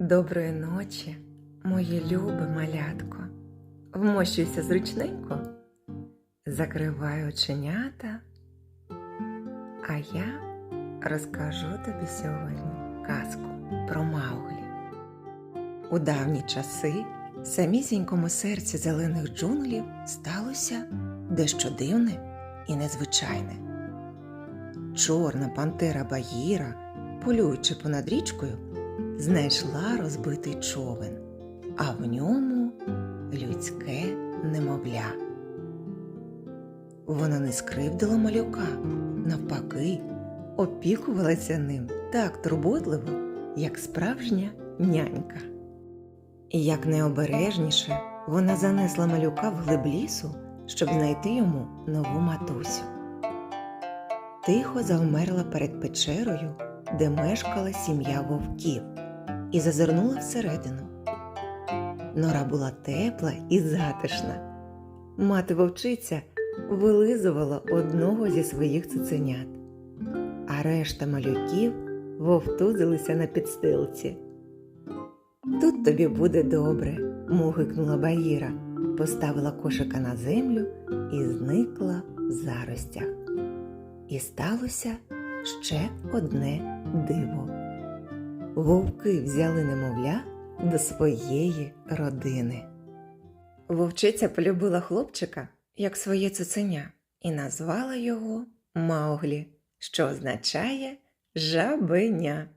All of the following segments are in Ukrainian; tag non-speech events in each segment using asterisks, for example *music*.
Доброї ночі, моє любе малятко. Вмощуйся зручненько, закривай оченята, а я розкажу тобі сьогодні казку про Мауглі. У давні часи в самісінькому серці зелених джунглів сталося дещо дивне і незвичайне. Чорна пантера Багіра, полюючи понад річкою, знайшла розбитий човен, а в ньому людське немовля. Вона не скривдила малюка, навпаки, опікувалася ним так турботливо, як справжня нянька. І як найобережніше вона занесла малюка в глиб лісу, щоб знайти йому нову матусю. Тихо завмерла перед печерою, де мешкала сім'я вовків, і зазирнула всередину. Нора була тепла і затишна. Мати вовчиця вилизувала одного зі своїх цуценят, а решта малюків вовтузилися на підстилці. Тут тобі буде добре, мугикнула Баїра, поставила кошика на землю і зникла в заростях. І сталося ще одне диво. Вовки взяли немовля до своєї родини. Вовчиця полюбила хлопчика як своє цуценя і назвала його Мауглі, що означає жабеня.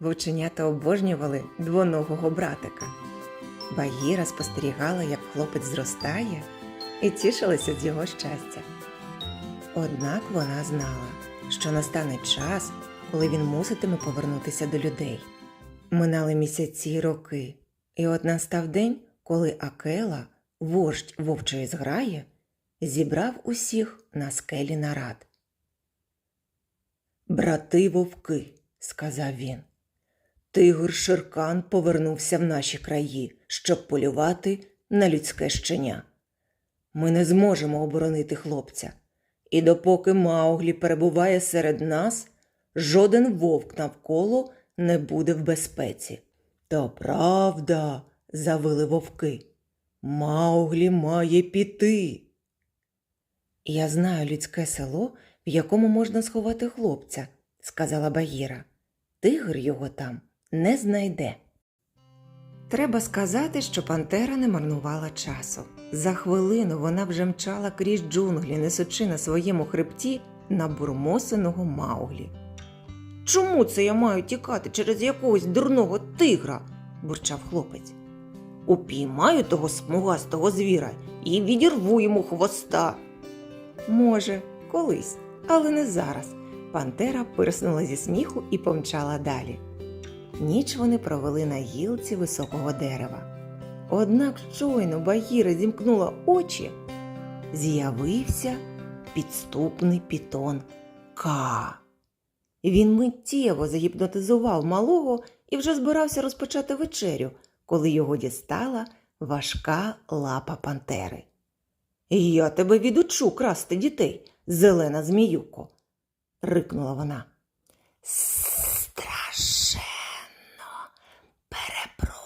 Вовченята обожнювали двоногого братика. Багіра спостерігала, як хлопець зростає, і тішилася з його щастя. Однак вона знала, що настане час, коли він муситиме повернутися до людей. Минали місяці й роки, і от настав день, коли Акела, вождь вовчої зграї, зібрав усіх на скелі нарад. Брати вовки, сказав він, тигр Ширкан повернувся в наші краї, щоб полювати на людське щеня. Ми не зможемо оборонити хлопця, і допоки Мауглі перебуває серед нас, жоден вовк навколо не буде в безпеці. То правда, завили вовки. Мауглі має піти. Я знаю людське село, в якому можна сховати хлопця, сказала Багіра. Тигр його там не знайде. Треба сказати, що Пантера не марнувала часу. За хвилину вона вже мчала крізь джунглі, несучи на своєму хребті набурмосеного Мауглі. Чому це я маю тікати через якогось дурного тигра? бурчав хлопець. Упіймаю того смугастого звіра і відірву йому хвоста. Може, колись, але не зараз. Пантера пирснула зі сміху і помчала далі. Ніч вони провели на гілці високого дерева. Однак щойно Багіра зімкнула очі, з'явився підступний пітон Ка. Він миттєво загіпнотизував малого і вже збирався розпочати вечерю, коли його дістала важка лапа пантери. Я тебе відучу красти дітей, зелена зміюко, рикнула вона. Страшенно перепрошую,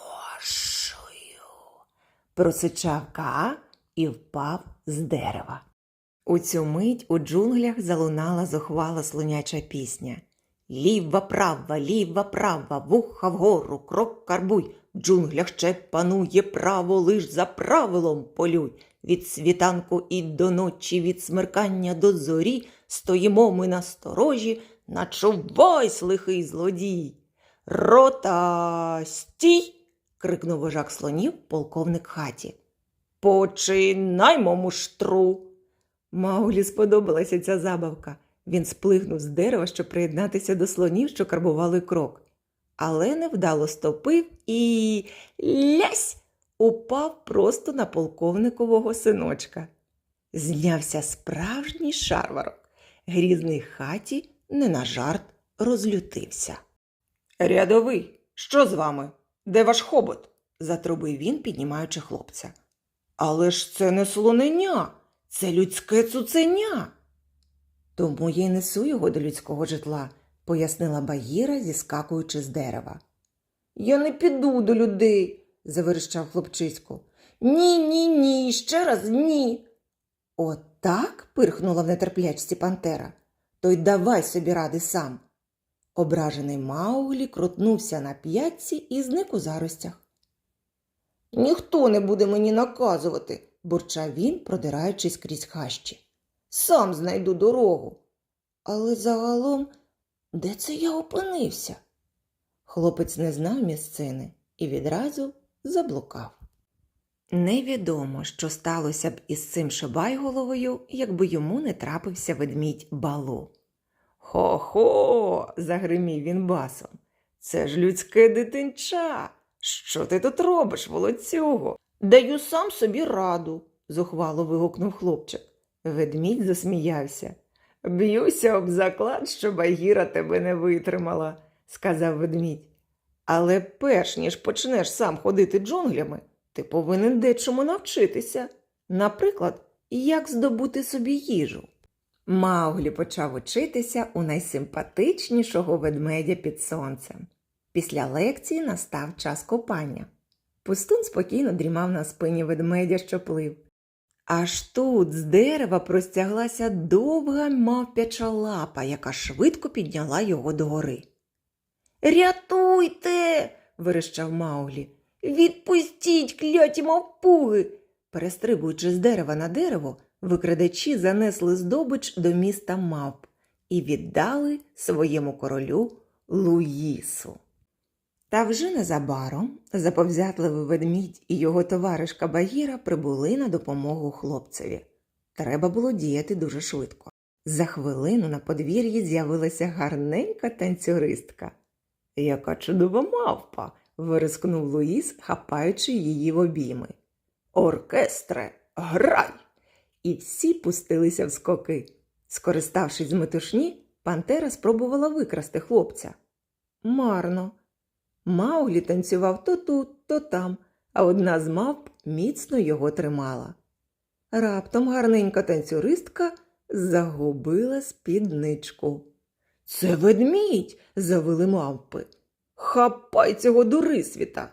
просичав Ка і впав з дерева. У цю мить у джунглях залунала зухвала слоняча пісня. Ліва права, ліва права, вуха вгору, крок карбуй. В джунглях ще панує право, лиш за правилом полюй. Від світанку і до ночі, від смеркання до зорі, стоїмо ми на сторожі, начувайсь, лихий злодій. Рота стій. крикнув вожак слонів полковник хаті. Починаймо муштру. Маулі сподобалася ця забавка. Він сплигнув з дерева, щоб приєднатися до слонів, що карбували крок. Але невдало стопив і лясь упав просто на полковникового синочка. Знявся справжній шарварок. Грізний хаті не на жарт розлютився. Рядовий, що з вами? Де ваш хобот? затрубив він, піднімаючи хлопця. Але ж це не слонення, це людське цуценя. Тому я й несу його до людського житла, пояснила Багіра, зіскакуючи з дерева. Я не піду до людей, заверещав хлопчисько. Ні, ні, ні, ще раз ні. Отак? пирхнула в нетерплячці Пантера. То й давай собі ради сам. Ображений Мауглі крутнувся на п'ятці і зник у заростях. Ніхто не буде мені наказувати, бурчав він, продираючись крізь хащі. Сам знайду дорогу. Але загалом, де це я опинився? Хлопець не знав місцини і відразу заблукав. Невідомо, що сталося б із цим шибайголовою, якби йому не трапився ведмідь балу. Хо-хо. загримів він басом. Це ж людське дитинча. Що ти тут робиш, волоцюго? Даю сам собі раду, зухвало вигукнув хлопчик. Ведмідь засміявся. Б'юся об заклад, що Багіра тебе не витримала, сказав ведмідь. Але перш ніж почнеш сам ходити джунглями, ти повинен дечому навчитися. Наприклад, як здобути собі їжу. Мауглі почав учитися у найсимпатичнішого ведмедя під сонцем. Після лекції настав час копання. Пустун спокійно дрімав на спині ведмедя, що плив. Аж тут з дерева простяглася довга мавпяча лапа, яка швидко підняла його догори. Рятуйте. верещав Мауглі. Відпустіть, кляті мавпуги. Перестрибуючи з дерева на дерево, викрадачі занесли здобич до міста мавп і віддали своєму королю Луїсу. Та вже незабаром заповзятливий ведмідь і його товаришка Багіра прибули на допомогу хлопцеві. Треба було діяти дуже швидко. За хвилину на подвір'ї з'явилася гарненька танцюристка. Яка чудова мавпа. вирискнув Луїс, хапаючи її в обійми. Оркестре, грай! І всі пустилися в скоки. Скориставшись з метушні, Пантера спробувала викрасти хлопця. Марно. Мауглі танцював то тут, то там, а одна з мавп міцно його тримала. Раптом гарненька танцюристка загубила спідничку. Це ведмідь. завили мавпи. Хапай цього дурисвіта.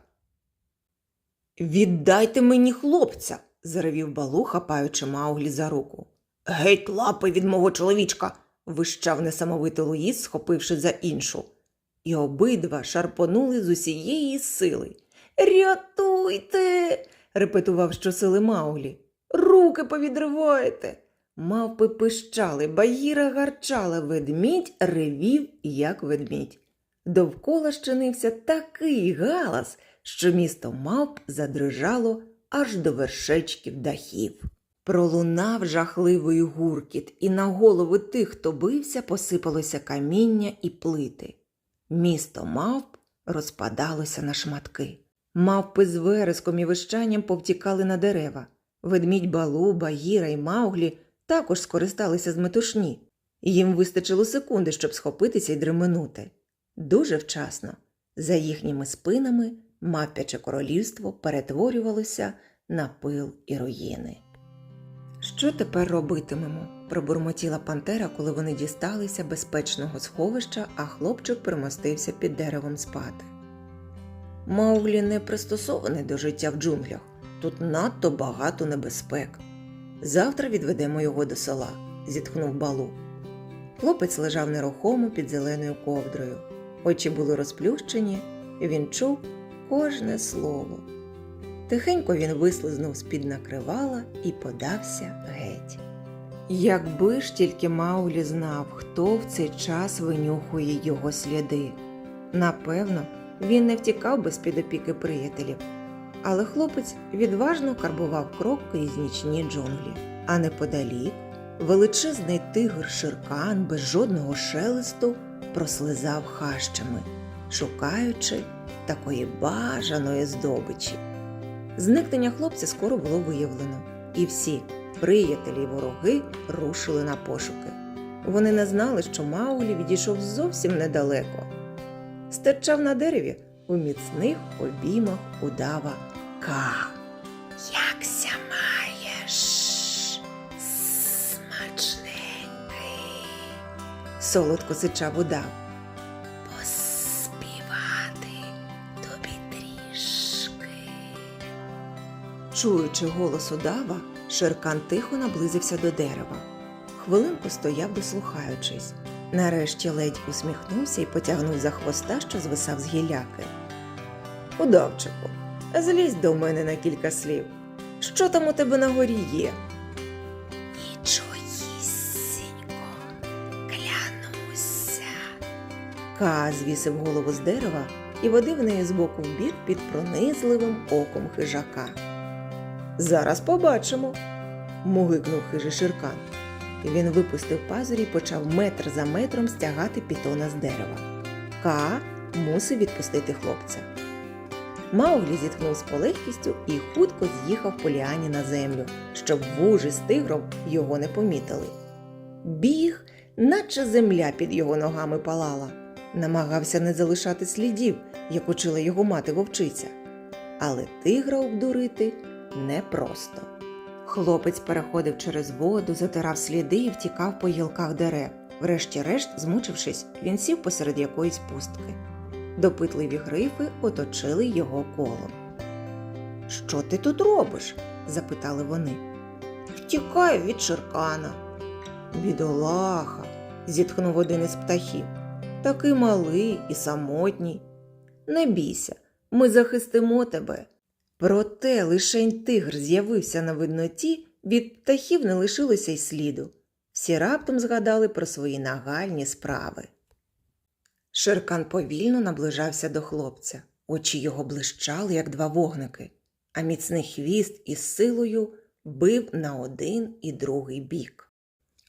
Віддайте мені хлопця, заревів балу, хапаючи Мауглі за руку. Геть лапи від мого чоловічка, вищав несамовито Луїс, схопивши за іншу. І обидва шарпонули з усієї сили. Рятуйте. репетував щосили Мауглі. Руки повідриваєте. Мавпи пищали, багіра гарчала, ведмідь ревів, як ведмідь. Довкола щинився такий галас, що місто мавп задрижало аж до вершечків дахів. Пролунав жахливий гуркіт, і на голови тих, хто бився, посипалося каміння і плити. Місто мавп розпадалося на шматки. Мавпи з вереском і вищанням повтікали на дерева. Ведмідь балу, багіра і мауглі також скористалися з метушні. Їм вистачило секунди, щоб схопитися й дременути. Дуже вчасно. За їхніми спинами мавпяче королівство перетворювалося на пил і руїни. Що тепер робитимемо? Пробурмотіла Пантера, коли вони дісталися безпечного сховища, а хлопчик примостився під деревом спати. Мауглі не пристосований до життя в джунглях. Тут надто багато небезпек. Завтра відведемо його до села, зітхнув балу. Хлопець лежав нерухомо під зеленою ковдрою. Очі були розплющені, і він чув кожне слово. Тихенько він вислизнув з-під накривала і подався геть. Якби ж тільки Маулі знав, хто в цей час винюхує його сліди. Напевно, він не втікав би з-під опіки приятелів, але хлопець відважно карбував крок крізь нічні джунглі, а неподалік величезний тигр Ширкан без жодного шелесту прослизав хащами, шукаючи такої бажаної здобичі. Зникнення хлопця скоро було виявлено, і всі приятелі й вороги рушили на пошуки. Вони не знали, що Маулі відійшов зовсім недалеко. Стирчав на дереві у міцних обіймах удава Ка. Якся маєш смачненький, солодко сичав удав. Поспівати тобі трішки. Чуючи голос удава, Шеркан тихо наблизився до дерева. Хвилинку стояв, дослухаючись. Нарешті ледь усміхнувся і потягнув за хвоста, що звисав з гіляки. Удавчику, злізь до мене на кілька слів. Що там у тебе на горі є? Нічогісінько, клянуся. Ка звісив голову з дерева і водив неї з боку в бік під пронизливим оком хижака. Зараз побачимо, мугикнув хижий Ширкан. Він випустив пазурі і почав метр за метром стягати пітона з дерева. Ка мусив відпустити хлопця. Мауглі зітхнув з полегкістю і хутко з'їхав по ліані на землю, щоб вужі з тигром його не помітили. Біг, наче земля під його ногами палала, намагався не залишати слідів, як учила його мати вовчиця. Але тигра обдурити непросто. Хлопець переходив через воду, затирав сліди і втікав по гілках дерев. Врешті-решт, змучившись, він сів посеред якоїсь пустки. Допитливі грифи оточили його колом. Що ти тут робиш? запитали вони. Втікаю від Ширкана. Бідолаха, зітхнув один із птахів. Такий малий і самотній. Не бійся, ми захистимо тебе. Проте лишень тигр з'явився на видноті, від птахів не лишилося й сліду. Всі раптом згадали про свої нагальні справи. Шеркан повільно наближався до хлопця. Очі його блищали, як два вогники, а міцний хвіст із силою бив на один і другий бік.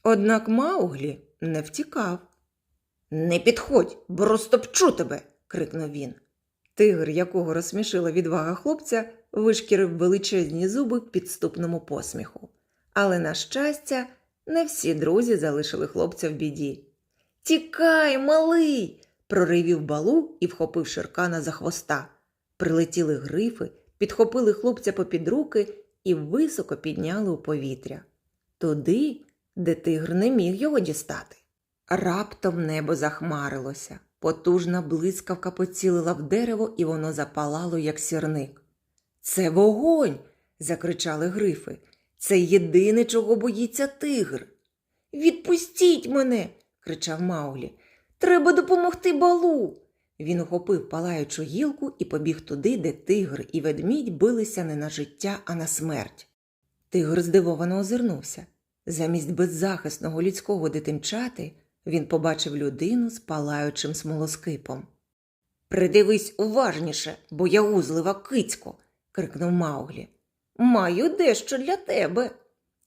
Однак Мауглі не втікав. Не підходь, бо розтопчу тебе. крикнув він. Тигр, якого розсмішила відвага хлопця, вишкірив величезні зуби в підступному посміху. Але, на щастя, не всі друзі залишили хлопця в біді. Тікай, малий. проривів балу і вхопив Шеркана за хвоста. Прилетіли грифи, підхопили хлопця попід руки і високо підняли у повітря. Туди, де тигр не міг його дістати. Раптом небо захмарилося. Потужна блискавка поцілила в дерево, і воно запалало, як сірник. Це вогонь. закричали грифи. Це єдине, чого боїться тигр. Відпустіть мене. кричав Мауглі. Треба допомогти балу. Він ухопив палаючу гілку і побіг туди, де тигр і ведмідь билися не на життя, а на смерть. Тигр здивовано озирнувся. Замість беззахисного людського дитинчати він побачив людину з палаючим смолоскипом. Придивись уважніше, боягузлива кицько, крикнув Мауглі. Маю дещо для тебе.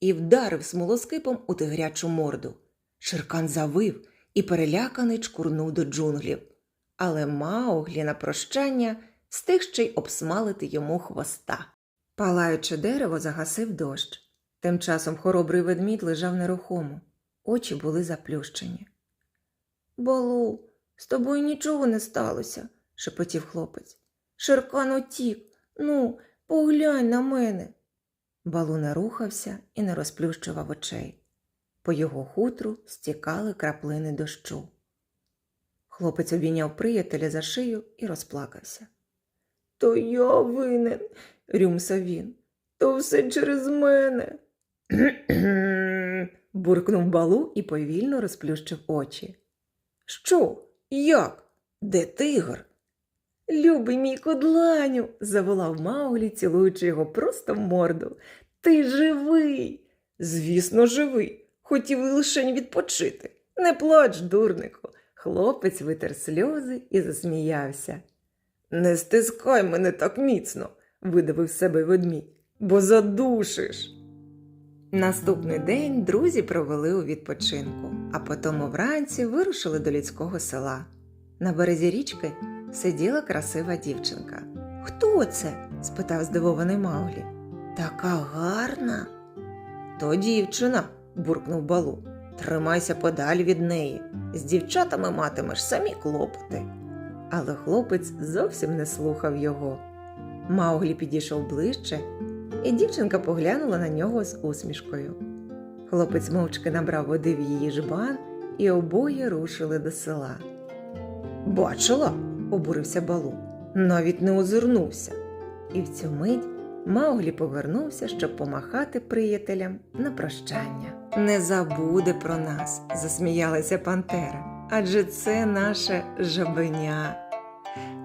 І вдарив смолоскипом у тигрячу морду. Ширкан завив і переляканий чкурнув до джунглів. Але Мауглі на прощання встиг ще й обсмалити йому хвоста. Палаюче дерево загасив дощ. Тим часом хоробрий ведмідь лежав нерухомо, очі були заплющені. Балу, з тобою нічого не сталося, шепотів хлопець. Шеркан утік. Ну, поглянь на мене. Балу не рухався і не розплющував очей. По його хутру стікали краплини дощу. Хлопець обійняв приятеля за шию і розплакався. То я винен, рюмсав він. То все через мене. *clears throat* буркнув балу і повільно розплющив очі. Що? Як? Де тигр? Любий мій кодланю, заволав Мауглі, цілуючи його просто в морду. Ти живий. Звісно, живий. Хотів лише відпочити. Не плач, дурнику. Хлопець витер сльози і засміявся. Не стискай мене так міцно, видавив себе ведмідь, бо задушиш. Наступний день друзі провели у відпочинку, а потім вранці вирушили до людського села. На березі річки сиділа красива дівчинка. Хто це? спитав здивований Мауглі. Така гарна. То дівчина, буркнув балу. Тримайся подалі від неї. З дівчатами матимеш самі клопоти. Але хлопець зовсім не слухав його. Мауглі підійшов ближче, і дівчинка поглянула на нього з усмішкою. Хлопець мовчки набрав води в її жбан, і обоє рушили до села. Бачила, обурився балу, навіть не озирнувся. І в цю мить Мауглі повернувся, щоб помахати приятелям на прощання. Не забуде про нас, засміялася Пантера, адже це наше жабеня.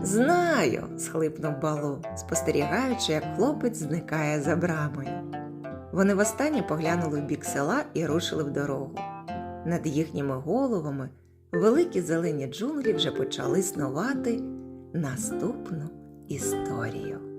Знаю, схлипнув Балу, спостерігаючи, як хлопець зникає за брамою. Вони востаннє поглянули в бік села і рушили в дорогу. Над їхніми головами великі зелені джунглі вже почали снувати наступну історію.